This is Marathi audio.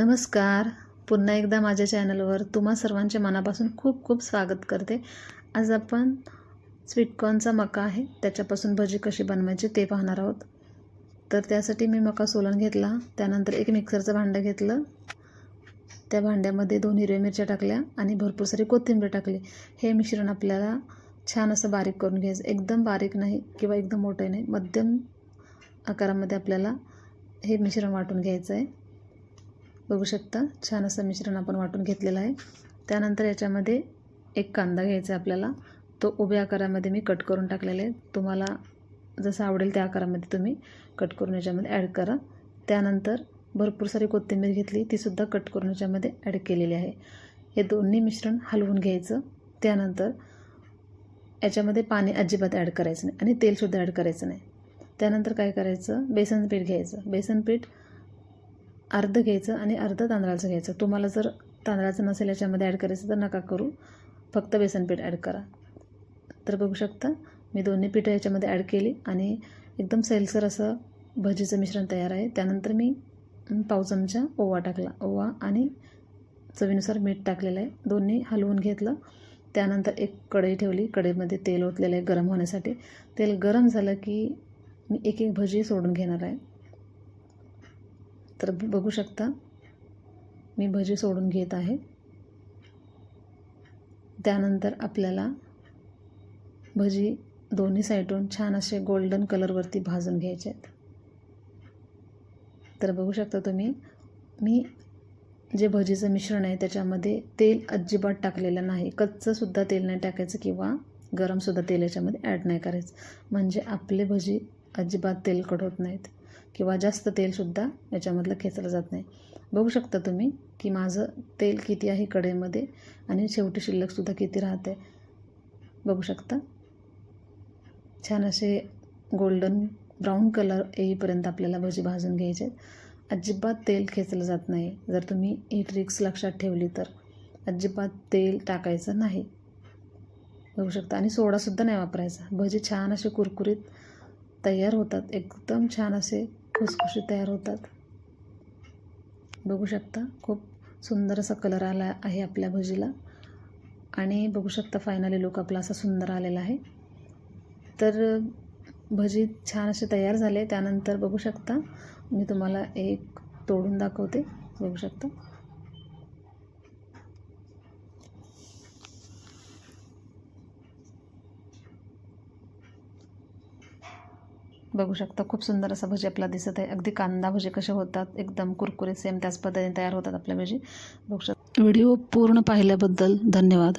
नमस्कार. पुन्हा एकदा माझ्या चॅनलवर तुम्हा सर्वांचे मनापासून खूप खूप स्वागत करते. आज आपण स्वीटकॉर्नचा मका आहे त्याच्यापासून भजी कशी बनवायची ते पाहणार आहोत. तर त्यासाठी मी मका सोलून घेतला त्यानंतर एक मिक्सरचं भांडं घेतलं. त्या भांड्यामध्ये दोन हिरव्या मिरच्या टाकल्या आणि भरपूर सारी कोथिंबीर टाकली. हे मिश्रण आपल्याला छान असं बारीक करून घ्यायचं. एकदम बारीक नाही किंवा एकदम मोठं नाही मध्यम आकारामध्ये आपल्याला हे मिश्रण वाटून घ्यायचं आहे. बघू शकता. छान असं मिश्रण आपण वाटून घेतलेलं आहे. त्यानंतर याच्यामध्ये एक कांदा घ्यायचा आहे आपल्याला. तो उभ्या आकारामध्ये मी कट करून टाकलेला आहे. तुम्हाला जसं आवडेल त्या आकारामध्ये तुम्ही कट करून याच्यामध्ये ॲड करा. त्यानंतर भरपूर सारी कोथिंबीर घेतली. तीसुद्धा कट करून याच्यामध्ये ॲड केलेली आहे. हे दोन्ही मिश्रण हलवून घ्यायचं. त्यानंतर याच्यामध्ये पाणी अजिबात ॲड करायचं नाही आणि तेलसुद्धा ॲड करायचं नाही. त्यानंतर काय करायचं? बेसन पीठ घ्यायचं. बेसन पीठ अर्ध घ्यायचं आणि अर्ध तांदळाचं घ्यायचं. तुम्हाला जर तांदळाचं नसेल याच्यामध्ये ॲड करायचं तर नका करू. फक्त बेसन पीठ ॲड करा. तर बघू शकता मी दोन्ही पिठं याच्यामध्ये ॲड केली आणि एकदम सैलसर असं भजीचं मिश्रण तयार आहे. त्यानंतर मी पाव चमचा ओवा टाकला. ओवा आणि चवीनुसार मीठ टाकलेलं आहे. दोन्ही हलवून घेतलं. त्यानंतर एक कढई ठेवली. कढईमध्ये तेल ओतलेलं आहे गरम होण्यासाठी. तेल गरम झालं की मी एक एक भजी सोडून घेणार आहे. तर बघू शकता मी भजी सोडून घेत आहे. त्यानंतर आपल्याला भजी दोन्ही साईडून छान असे गोल्डन कलरवरती भाजून घ्यायचे आहेत. तर बघू शकता तुम्ही मी जे भजीचं मिश्रण आहे त्याच्यामध्ये तेल अजिबात टाकलेलं नाही. कच्चंसुद्धा तेल नाही टाकायचं किंवा गरमसुद्धा तेल याच्यामध्ये ॲड नाही करायचं. म्हणजे आपले भजी अजिबात तेलकट होत नाहीत. किंवा जास्त तेलसुद्धा याच्यामधलं खेचलं जात नाही. बघू शकता तुम्ही की माझं तेल किती आहे कढईमध्ये आणि शेवटी शिल्लकसुद्धा किती राहते. बघू शकता. छान असे गोल्डन ब्राऊन कलर येईपर्यंत आपल्याला भजी भाजून घ्यायचे. अजिबात तेल खेचलं जात नाही. जर तुम्ही ही ट्रिक्स लक्षात ठेवली तर. अजिबात तेल टाकायचं नाही. बघू शकता. आणि सोडासुद्धा नाही वापरायचा. भजी छान असे कुरकुरीत तयार होतात. एकदम छान असे खुसखुशी तयार होतात. बघू शकता खूप सुंदर असा कलर आला आहे आपल्या भजीला. आणि बघू शकता फायनली लुक आपला असा सुंदर आलेला आहे. तर भजी छान असे तयार झाले. त्यानंतर बघू शकता मी तुम्हाला एक तोडून दाखवते. बघू शकता. बघू शकता खूप सुंदर असा भजी आपला दिसत आहे. अगदी कांदा भजी कसे होतात एकदम कुरकुरे सेम त्याच पद्धतीने तयार होतात आपल्या भजी. बघू शकता. व्हिडिओ पूर्ण पाहिल्याबद्दल धन्यवाद.